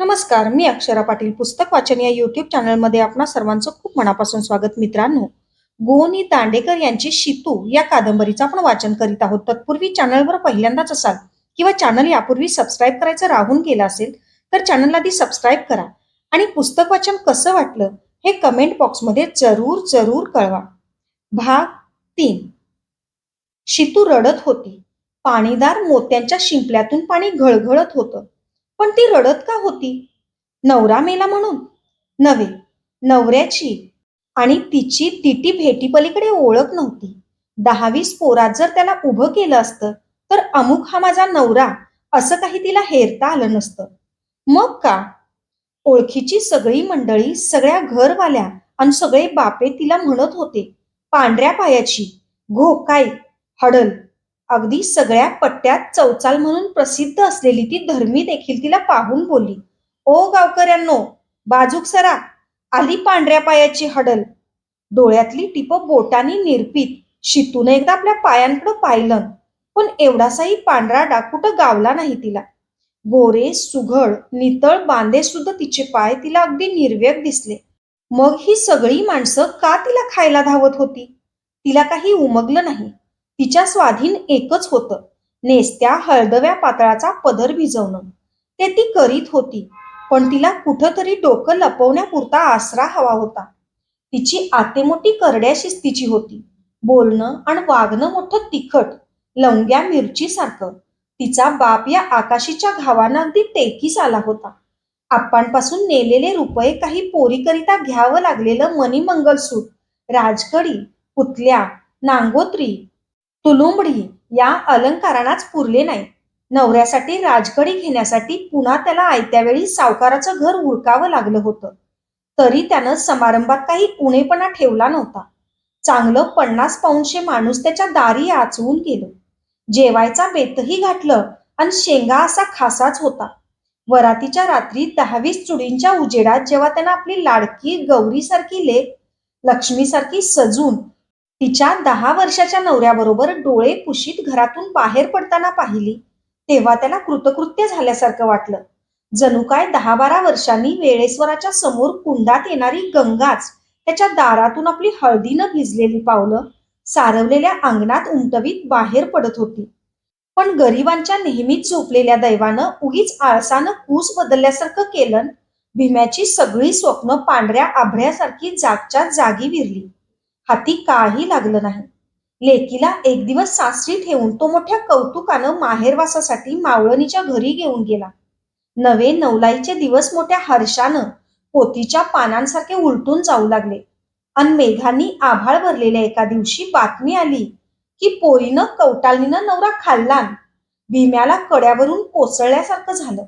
नमस्कार मी अक्षरा पाटील पुस्तक वाचन या युट्यूब चॅनलमध्ये आपणा सर्वांचं खूप मनापासून स्वागत मित्रांनो. गोनी दांडेकर यांची शितू या कादंबरीचं आपण वाचन करीत आहोत. तत्पूर्वी चॅनलवर पहिल्यांदाच असाल किंवा चॅनल यापूर्वी सबस्क्राईब करायचं राहून गेलं असेल तर चॅनलला आधी सबस्क्राईब करा. आणि पुस्तक वाचन कसं वाटलं हे कमेंट बॉक्समध्ये जरूर जरूर कळवा. भाग तीन. शितू रडत होती. पाणीदार मोत्यांच्या शिंपल्यातून पाणी घळघळत होतं. पण ती रडत का होती? नवरा मेला म्हणून. नव्हे नवऱ्याची. आणि तिची तिटी भेटीपलीकडे ओळख नव्हती. दहावीस पोरात जर त्याला उभं केलं असतं तर अमुक हा माझा नवरा असं काही तिला हेरता आलं नसतं. मग का? ओळखीची सगळी मंडळी सगळ्या घरवाल्या आणि सगळे बापे तिला म्हणत होते पांढऱ्या पायाची घोकाय हडल. अगदी सगळ्या पट्ट्यात चौचाल म्हणून प्रसिद्ध असलेली ती धर्मी देखील तिला पाहून बोलली ओ गावकऱ्यांनो बाजूक सरा आली पांढऱ्या पायाची हडल. डोळ्यातली टिप बोटानी निरपीत शितून एकदा आपल्या पायांकडे पाहिलं पण एवढासाही पांढरा डाकूट गावला नाही तिला. गोरे सुघड नितळ बांधे सुद्धा तिचे पाय तिला अगदी निर्व्यक दिसले. मग ही सगळी माणसं का तिला खायला धावत होती? तिला काही उमगलं नाही. तिच्या स्वाधीन एकच होतं नेसत्या हळदव्या पातळाचा पदर भिजवणं ते ती करीत होती पण तिला कुठंतरी डोकं लपवण्यापुरता आसरा हवा होता. तिची आतेमोठी करड्या शिस्तीची होती बोलणं आणि वागणं मोठं तिखट लवंग्या मिरचीसारखं. तिचा बाप या आकाशीच्या घावानं अगदी टेकीस आला होता. आप्पांपासून नेलेले रुपये काही पोरीकरिता घ्यावं लागलेलं मणिमंगलसूट राजकडी पुतल्या नांगोत्री तुलुंबडी या अलंकारानाच पुरले नाही. नवऱ्यासाठी राजकडी घेण्यासाठी पुन्हा त्याला आयत्यावेळी सावकाराचं घर उरकावं लागलं होतं. तरी त्यानं समारंभात काही उणेपणा ठेवला नव्हता. चांगलं पन्नास पाऊनशे माणूस त्याच्या दारी आचवून गेलं. जेवायचा बेतही घातलं आणि शेंगा असा खासाच होता. वरातीच्या रात्री दहावीस चुडींच्या उजेडात जेव्हा त्यानं आपली लाडकी गौरीसारखी लेख लक्ष्मीसारखी सजून तिच्या दहा वर्षाच्या नवऱ्याबरोबर डोळे पुशीत घरातून बाहेर पडताना पाहिली तेव्हा त्याला कृतकृत्य झाल्यासारखं वाटलं. जणू काय दहा बारा वर्षांनी वेळेश्वराच्या समोर कुंडात येणारी गंगाच त्याच्या दारातून आपली हळदीनं भिजलेली पावलं सारवलेल्या अंगणात उमटवीत बाहेर पडत होती. पण गरिबांच्या नेहमीच झोपलेल्या दैवानं उगीच आळसानं कूस बदलल्यासारखं केलं भीम्याची सगळी स्वप्न पांढऱ्या आभळ्यासारखी जागच्या जागी विरली. हाती काही लागलं नाही. लेकीला एक दिवस सासरी ठेवून तो मोठ्या कौतुकानं माहेरवासासाठी मावळणीच्या घरी घेऊन गेला. नवे नवलाईचे दिवस मोठ्या हर्षानं पोतीच्या पानांसारखे उलटून जाऊ लागले. अन मेघांनी आभाळ भरलेल्या एका दिवशी बातमी आली की पोरीनं कवटाळणीनं नवरा खाल्ला भीम्याला कड्यावरून कोसळल्यासारखं झालं.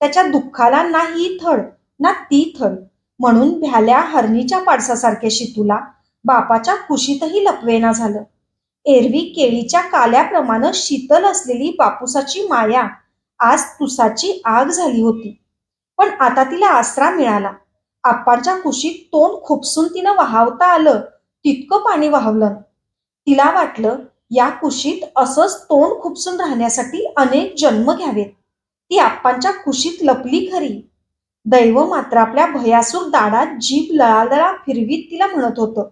त्याच्या दुःखाला ना ही थड ना ती थड म्हणून भ्याल्या हरणीच्या पाडसासारख्या शितूला बापाच्या कुशीतही लपवेना झालं. एरवी केळीच्या काल्याप्रमाणे शीतल असलेली बापूसाची माया आज तुसाची आग झाली होती. पण आता तिला आसरा मिळाला. आप्पांच्या कुशीत तोंड खुपसून तिनं वाहवता आलं तितकं पाणी वाहवलं. तिला वाटलं या कुशीत असंच तोंड खुपसून राहण्यासाठी अनेक जन्म घ्यावेत. ती आप्पांच्या कुशीत लपली खरी. दैव मात्र आपल्या भयासूर दाडात जीभ लळालळा फिरवीत तिला म्हणत होतं.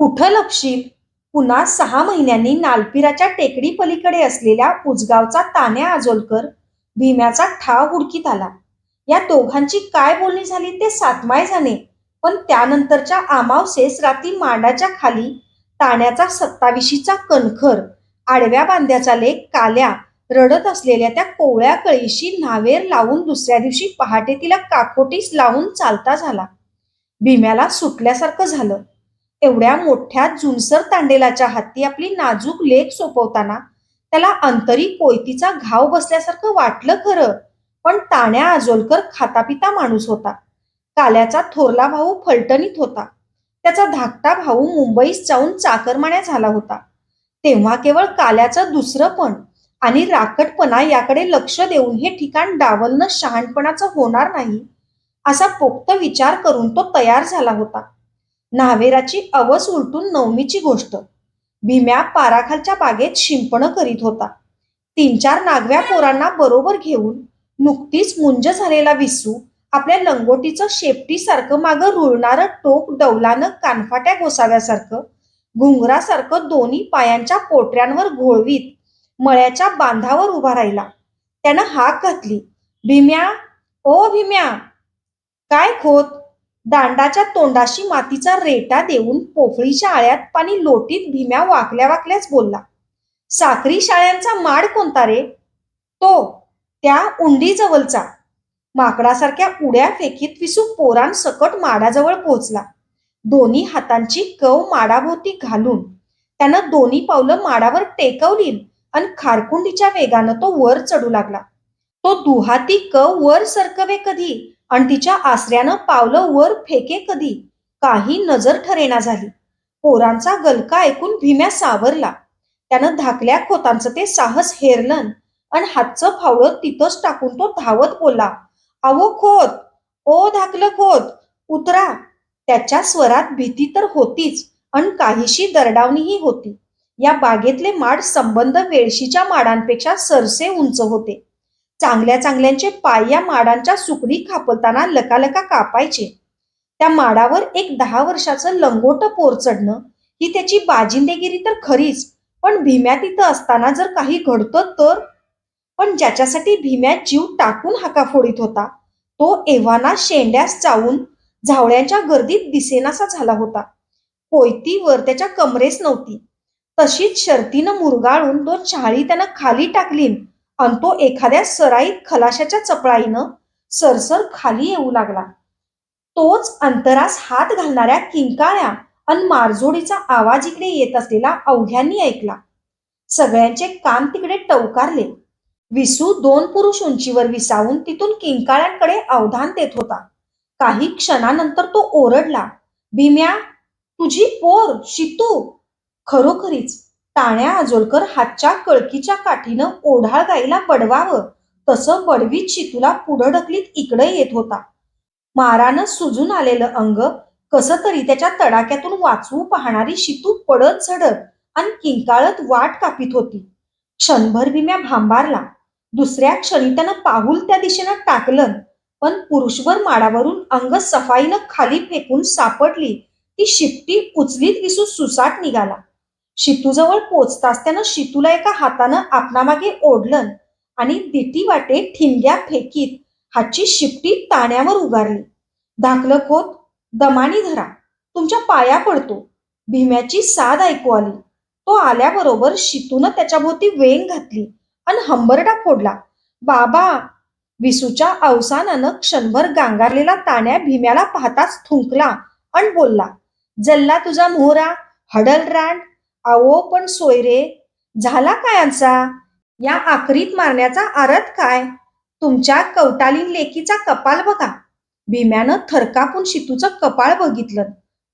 कुठं लपशील? पुन्हा सहा महिन्यांनी नालपिराच्या टेकडी पलीकडे असलेल्या उजगावचा तान्या आजोलकर भीम्याचा ठाव हुडकीत आला. या दोघांची काय बोलणी झाली ते सातमाय झाले पण त्यानंतरच्या आमावसेस रात्री मांडाच्या खाली ताण्याचा सत्ताविशीचा कणखर आडव्या बांध्याचा लेख काल्या रडत असलेल्या त्या कोवळ्या कळीशी नावेर लावून दुसऱ्या दिवशी पहाटे तिला काकोटीस लावून चालता झाला. भीम्याला सुटल्यासारखं झालं. एवढ्या मोठ्या जुनसर तांडेलाच्या हाती आपली नाजूक लेख सोपवताना त्याला अंतरी कोयतीचा घाव बसल्यासारखं वाटलं खरं पण ताण्या आजोलकर खातापिता माणूस होता. काल्याचा थोरला भाऊ फलटणीत होता. त्याचा धाकटा भाऊ मुंबईत जाऊन चाकरमान्या झाला होता. तेव्हा केवळ काल्याचं दुसरं पण आणि राकटपणा याकडे लक्ष देऊन हे ठिकाण डावलणं शहाणपणाचं होणार नाही असा पोक्त विचार करून तो तयार झाला होता. न्हावेराची अवस उलटून नवमीची गोष्ट. भीम्या पाराखालच्या बागेत शिंपणं करीत होता. तीन चार नागव्या पोरांना बरोबर घेऊन नुकतीच मुंज झालेला विसू आपल्या लंगोटीचं शेपटीसारखं मागं रुळणारं टोक डौलानं कानफाट्या गोसाव्यासारखं घुंगरासारखं दोन्ही पायांच्या पोटऱ्यांवर घोळवीत मळ्याच्या बांधावर उभा राहिला. त्यानं हाक घातली. भीम्या ओ भीम्या काय खोत? दांडाच्या तोंडाशी मातीचा रेटा देऊन पोफळीच्या आळ्यात पाणी लोटीत भीम्या वाकल्या वाकल्याच बोलला. साखरी शाळ्यांचा माड कोणता रे? तो त्या उंडी जवळचा माकडासारख्या उड्या फेकीत विसू पोरान सकट माडाजवळ पोहोचला. दोन्ही हातांची कव माडाभोवती घालून त्यानं दोन्ही पावलं माडावर टेकवली आणि खारकुंडीच्या वेगानं तो वर चढू लागला. तो दुहाती कव वर सरकवे कधी? आणि तिच्या आसऱ्यानं पावलं वर फेके कधी? काही नजर ठरेना झाली. पोरांचा गलका ऐकून भीम्या सावरला. त्यानं धाकल्या खोतांचं ते साहस हेरलन आणि हातचं फावळं तिथंच टाकून तो धावत बोलला अहो खोत ओ धाकलं खोत उतरा. त्याच्या स्वरात भीती तर होतीच आणि काहीशी दरडावणीही होती. या बागेतले माड संबंध वेळशीच्या माडांपेक्षा सरसे उंच होते. चांगल्या चांगल्यांचे पाय या माडांच्या सुकडी खापलताना लकालका कापायचे. त्या माडावर एक दहा वर्षाचं लंगोट पोर चढणं ही त्याची बाजिंदेगिरी तर खरीच पण भीम्या तिथं असताना जर काही घडतं तर? पण ज्याच्यासाठी भीम्या जीव टाकून हाकाफोडीत होता तो एव्हाना शेंड्यास चावून झावळ्यांच्या गर्दीत दिसेनासा झाला होता. कोयतीवर त्याच्या कमरेस नव्हती. तशीच शर्तीनं मुरगाळून दोन शाळी त्यानं खाली टाकली आणि तो एखाद्या सराईत खलाशाच्या चपळाईनं सरसर खाली येऊ लागला. तोच अंतरास हात घालणाऱ्या किंकाळ्या अन मारझोडीचा आवाज इकडे येत असलेला अवघ्यांनी ऐकला. सगळ्यांचे कान तिकडे टवकारले. विसू दोन पुरुष उंचीवर विसावून तिथून किंकाळ्यांकडे अवधान देत होता. काही क्षणानंतर तो ओरडला भीम्या तुझी पोर शितू खरोखरीच टाण्या आजोलकर हातच्या कळकीच्या काठीनं ओढाळ गाईला बडवावं. तसं बडवीत शितूला पुढं ढकलीत इकडे येत होता. मारानं सुजून आलेलं अंग कस तरी त्याच्या तडाक्यातून वाचवू पाहणारी शितू पडत झडत आणि किंकाळत वाट कापित होती. क्षणभर विम्या भांबारला. दुसऱ्या क्षणी त्यानं पाहुल त्या दिशेनं टाकलं पण पुरुषभर माडावरून अंग सफाईनं खाली फेकून सापडली. ती शिपटी उचलीत विसू सुसाट निघाला. शितूजवळ पोचताच त्यानं शितूला एका हातानं आपणामागे ओढलं आणि दिटी वाटे ठिणग्या फेकीत हातची शिपटी ताण्यावर उगारली. धाकलं खोत दमानी धरा तुमच्या पाया पडतो. भीम्याची साद ऐकू आली. तो आल्याबरोबर शितूनं त्याच्या भोवती वेंग घातली आणि हंबरडा फोडला. बाबा! विसूच्या अवसानानं क्षणभर गांगारलेला ताण्या भीम्याला पाहताच थुंकला आणि बोलला जल्ला तुझा मोहरा हडल रांड आवो पण सोयरे झाला काय आमचा? या आखरीत मारण्याचा आरत काय? तुमच्या कवटालीन लेकीचा कपाल बघा. भीम्यानं थरकापून शितूचं कपाळ बघितलं.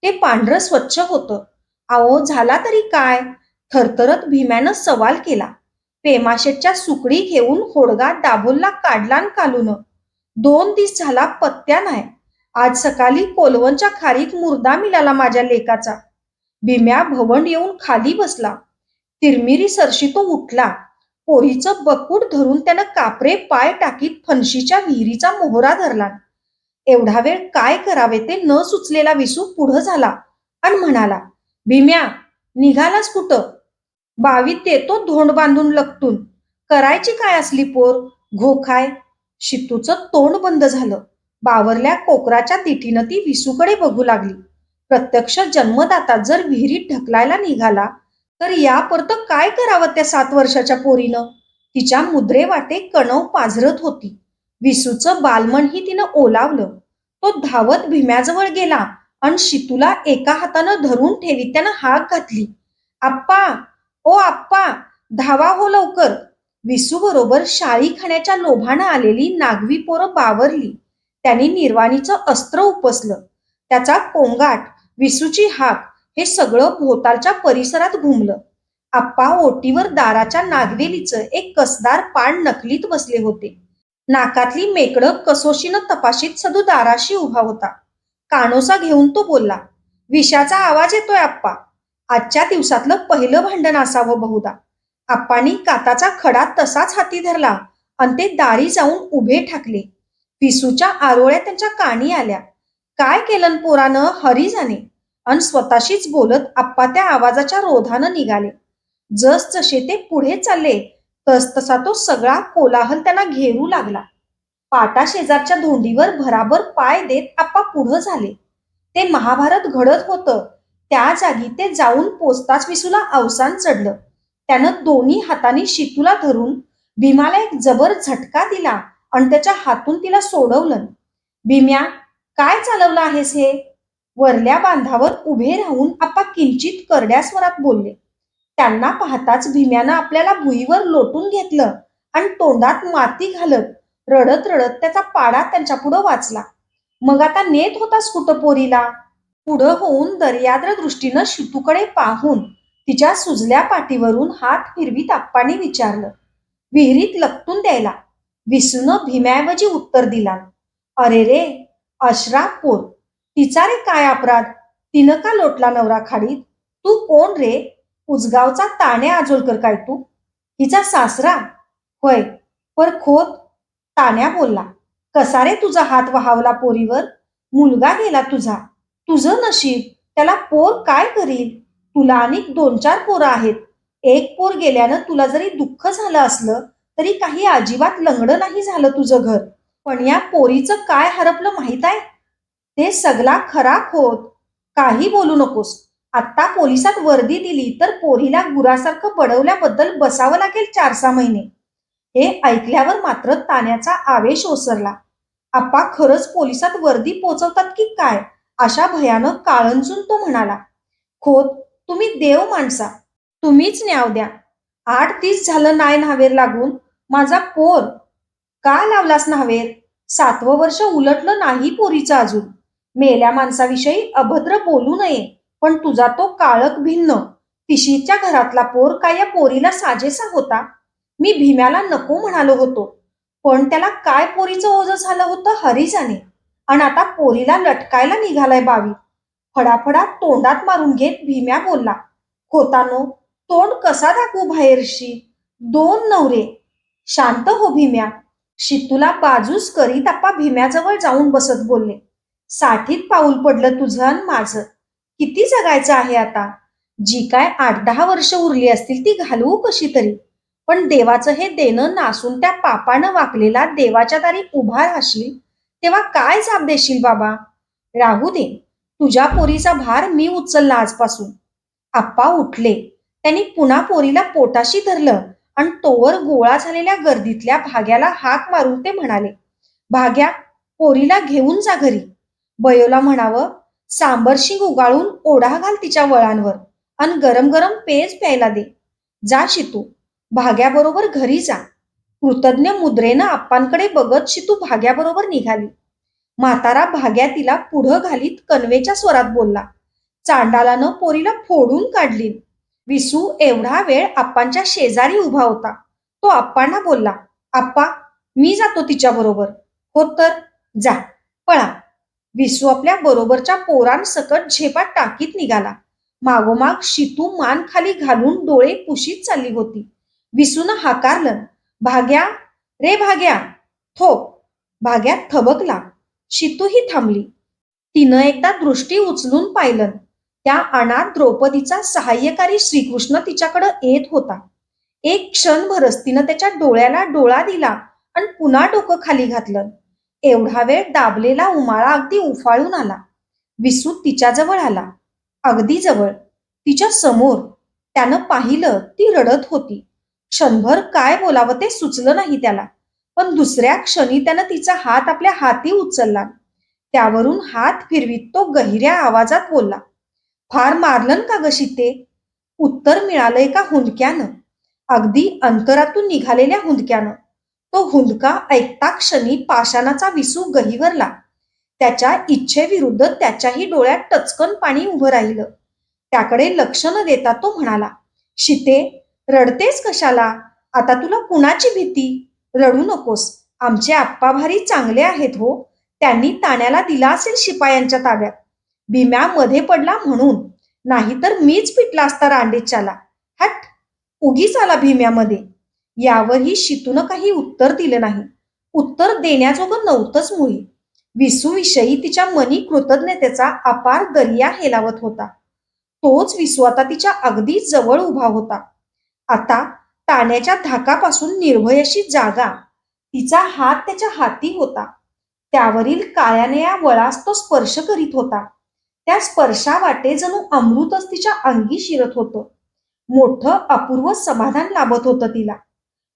ते पांढरं स्वच्छ होतं. आवो झाला तरी काय? थरथरत भीम्यानं सवाल केला. पेमाशेटच्या सुकडी घेऊन होडगा दाभोलला काढला कालून. दोन दिस झाला पत्त्या नाही. आज सकाळी कोलवनच्या खारीत मुर्दा मिळाला माझ्या लेकाचा. भीम्या भवंड येऊन खाली बसला. तिरमिरी सरशी तो उठला. पोरीचं बकूट धरून त्यानं कापरे पाय टाकीत फणशीच्या विहिरीचा मोहरा धरला. एवढा वेळ काय करावे ते न सुचलेला विसू पुढं झाला आणि म्हणाला भीम्या निघालास कुठं? बावीत येतो धोंड बांधून लपटून. करायची काय असली पोर? घोखाय शितूचं तोंड बंद झालं. बावरल्या कोकराच्या दिठीनं ती विसूकडे बघू लागली. प्रत्यक्ष जन्मदाता जर विहिरीत ढकलायला निघाला तर या परत काय करावं त्या सात वर्षाच्या पोरीनं? तिच्या मुद्रे वाटे कणव पाझरत होती. विसूचं बालमणही तिनं ओलावलं. तो धावत भीम्याजवळ गेला आणि शितूला एका हातानं धरून ठेवीत त्यानं हाक घातली. आप्पा ओ आप्पा धावा हो लवकर. विसू बरोबर शाळी खाण्याच्या लोभानं आलेली नागवी पोरं बावरली. त्यांनी निर्वाणीचं अस्त्र उपसलं. त्याचा कोंगाट विसूची हाक हे सगळं भोवतालच्या परिसरात घुमलं. आप्पा ओटीवर दाराच्या नागवेलीचं एक कसदार पान नकलीत बसले होते. नाकातली मेकडं कसोशीनं तपाशीत सदू दाराशी उभा होता. कानोसा घेऊन तो बोलला विषाचा आवाज येतोय आप्पा. आजच्या दिवसातलं पहिलं भांडण असावं बहुधा. आप्पानी काताचा खडा तसाच हाती धरला आणि ते दारी जाऊन उभे ठाकले. विसूच्या आरोळ्या त्यांच्या कानी आल्या. काय केलं पोरानं हरी जाणे अन स्वतःशीच बोलत आप्पा त्या आवाजाच्या रोधानं निघाले. जस जसे ते पुढे चालले तस तसा तो सगळा कोलाहल त्यांना घेरू लागला. पाटा शेजारच्या धोंडीवर भराभर पाय देत आप्पा पुढं झाले. ते महाभारत घडत होतं त्या जागी ते जाऊन पोचताच विसूला अवसान चढलं. त्यानं दोन्ही हातांनी शितूला धरून भीमाला एक जबर झटका दिला आणि त्याच्या हातून तिला सोडवलं. भीम्या काय चालवलं आहेस हे? वरल्या बांधावर उभे राहून आप्पा किंचित करड्या स्वरात बोलले. त्यांना पाहताच भीम्यानं आपल्याला भुईवर लोटून घेतलं आणि तोंडात माती घालत रडत रडत त्याचा पाडा त्यांच्या पुढं वाचला. मग आता नेत होतास कुठं पोरीला? पुढं होऊन दर्याद्र दृष्टीनं शितूकडे पाहून तिच्या सुजल्या पाठीवरून हात फिरवीत आप्पाने विचारलं. विहिरीत लपटून द्यायला. विसून भीम्याऐवजी उत्तर दिला. अरे रे अश्राप पोर. तिचा रे काय अपराध? तिनं का लोटला नवरा खाडीत? तू कोण रे? उजगावचा ताणे आजोलकर काय तू? हिचा सासरा? होय पर खोत ताण्या बोलला. कसा रे तुझा हात वहावला पोरीवर? मुलगा गेला तुझा. तुझं नशीब त्याला पोर काय करील? तुला आणि दोन चार पोरं आहेत. एक पोर गेल्यानं तुला जरी दुःख झालं असलं तरी काही अजिबात लंगडं नाही झालं तुझं घर. पण या पोरीचं काय हरपलं माहीत आहे? ते सगळा खरा खोत. काही बोलू नकोस. आत्ता पोलिसात वर्दी दिली तर पोरीला गुरासारखं बडवल्याबद्दल बसावं लागेल चार सहा महिने. हे ऐकल्यावर मात्र ताण्याचा आवेश ओसरला. आप्पा खरंच पोलिसात वर्दी पोचवतात की काय? अशा भयानक काळंजून तो म्हणाला खोत तुम्ही देव माणसा. तुम्हीच न्याव द्या. आठ तीस झालं नाय न्हावेर लागून. माझा पोर का लावलास न्हावेर? सातवं वर्ष उलटलं नाही पोरीचं अजून. मेल्या माणसाविषयी अभद्र बोलू नये पण तुझा तो काळक भिन्न. तिशीच्या घरातला पोर काय या पोरीला साजेसा होता? मी भीम्याला नको म्हणालो होतो पण त्याला काय पोरीचं ओझं झालं होतं हरिजाने? आणि आता पोरीला लटकायला निघालाय बावी. फडाफडा तोंडात मारून घेत भीम्या बोलला खोतानो तोंड कसा दाखवू बाहेरशी? दोन नवरे. शांत हो भीम्या. शितूला बाजूस करीत आप्पा भीम्याजवळ जाऊन बसत बोलले. साठीत पाऊल पडलं तुझं आणि माझं. किती जगायचं आहे आता? जी काय आठ दहा वर्ष उरली असतील ती घालवू कशी तरी? पण देवाचं हे देणं नासून त्या पापानं वाकलेला देवाच्या दारी उभा राहशील तेव्हा काय जाब देशील बाबा? राहू दे तुझ्या पोरीचा भार मी उचलला आजपासून. आप्पा उठले. त्यांनी पुन्हा पोरीला पोटाशी धरलं आणि तोवर गोळा झालेल्या गर्दीतल्या भाग्याला हाक मारून ते म्हणाले भाग्या पोरीला घेऊन जा घरी. बयोला म्हणावं सांबरशी उगाळून ओढा घाल तिच्या वळांवर आणि गरम गरम पेज प्यायला दे. जा शितू भाग्याबरोबर घरी जा कृतज्ञ मुद्रेनं आप्पांकडे बघत शितू भाग्याबरोबर निघाली. म्हातारा भाग्या तिला पुढं घालीत कणवेच्या स्वरात बोलला चांडालानं पोरीला फोडून काढली विसू एवढा वेळ आप्पांच्या शेजारी उभा होता. तो आप्पांना बोलला आप्पा मी जातो तिच्याबरोबर. हो तर जा पळा. विसू आपल्या बरोबरच्या पोरांसकट झेपात टाकीत निघाला. मागोमाग शितू मान खाली घालून डोळे पुशीत चालली होती. विसून हाकारलं भाग्या रे भाग्या थोप. भाग्या थबकला. शितूही थांबली. तिनं एकदा दृष्टी उचलून पाहिलं. त्या अनाथ द्रौपदीचा सहाय्यकारी श्रीकृष्ण तिच्याकडं येत होता. एक क्षणभरच तिनं त्याच्या डोळ्याला डोळा दिला आणि पुन्हा डोकं खाली घातलं. एवढा वेळ दाबलेला उमाळा अगदी उफाळून आला. विसू तिच्याजवळ आला. अगदी जवळ. तिच्या समोर. त्यानं पाहिलं ती रडत होती. क्षणभर काय बोलावं ते सुचलं नाही त्याला. पण दुसऱ्या क्षणी त्यानं तिचा हात आपल्या हाती उचलला. त्यावरून हात फिरवीत तो गहिऱ्या आवाजात बोलला फार मारलन का गशी ते उत्तर मिळालंय का हुंदक्यानं? अगदी अंतरातून निघालेल्या हुंदक्यानं. तो हुंदका ऐकता क्षणी पाषाणाचा विसू गहिवरला. त्याच्या इच्छेविरुद्ध त्याच्याही डोळ्यात टचकन पाणी उभं राहिलं. त्याकडे लक्ष न देता तो म्हणाला शिते रडतेस कशाला? आता तुला कुणाची भीती? रडू नकोस. आमचे आप्पा भारी चांगले आहेत हो. त्यांनी ताण्याला दिला असेल शिपायांच्या ताब्यात. भीम्या मध्ये पडला म्हणून. नाहीतर मीच पिटला असता रांडेच्याला. हट. उगीच आला भीम्यामध्ये. यावरही शितून काही उत्तर दिलं नाही. उत्तर देण्याजोगं नव्हतंच मुळी. विसूविषयी तिच्या मनी कृतज्ञतेचा अपार दर्या हेलावत होता. तोच विसू आता तिच्या अगदी जवळ उभा होता. आता ताण्याच्या धाकापासून निर्भयशी जागा. तिचा हात त्याच्या हाती होता. त्यावरील काळ्याने या वळास तो स्पर्श करीत होता. त्या स्पर्शावाटे जणू अमृतच तिच्या अंगी शिरत होतं. मोठं अपूर्व समाधान लाभत होतं तिला.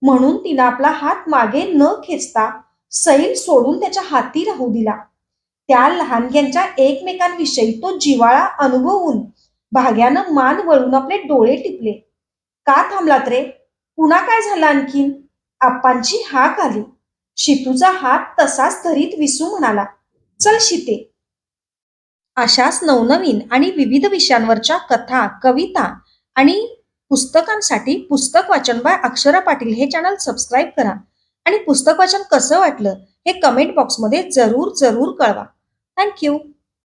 म्हणून तिनं आपला हात मागे न खेचता सैल सोडून त्याच्या हाती राहू दिला. त्या लहानग्यांच्या एकमेकांविषयी तो जिवाळा अनुभवून भाग्यानं मान वळून आपले डोळे टिपले. का थांबलात रे? पुन्हा काय झालं आणखीन आप्पांची हाक आली. शितूचा हात तसाच धरीत विसू म्हणाला चल शिते. अशाच नवनवीन आणि विविध विषयांवरच्या कथा कविता आणि पुस्तकांसाठी पुस्तक वाचन बाय अक्षरा पाटील हे चॅनल सबस्क्राईब करा. आणि पुस्तक वाचन कसं वाटलं हे कमेंट बॉक्समध्ये जरूर जरूर कळवा. थँक्यू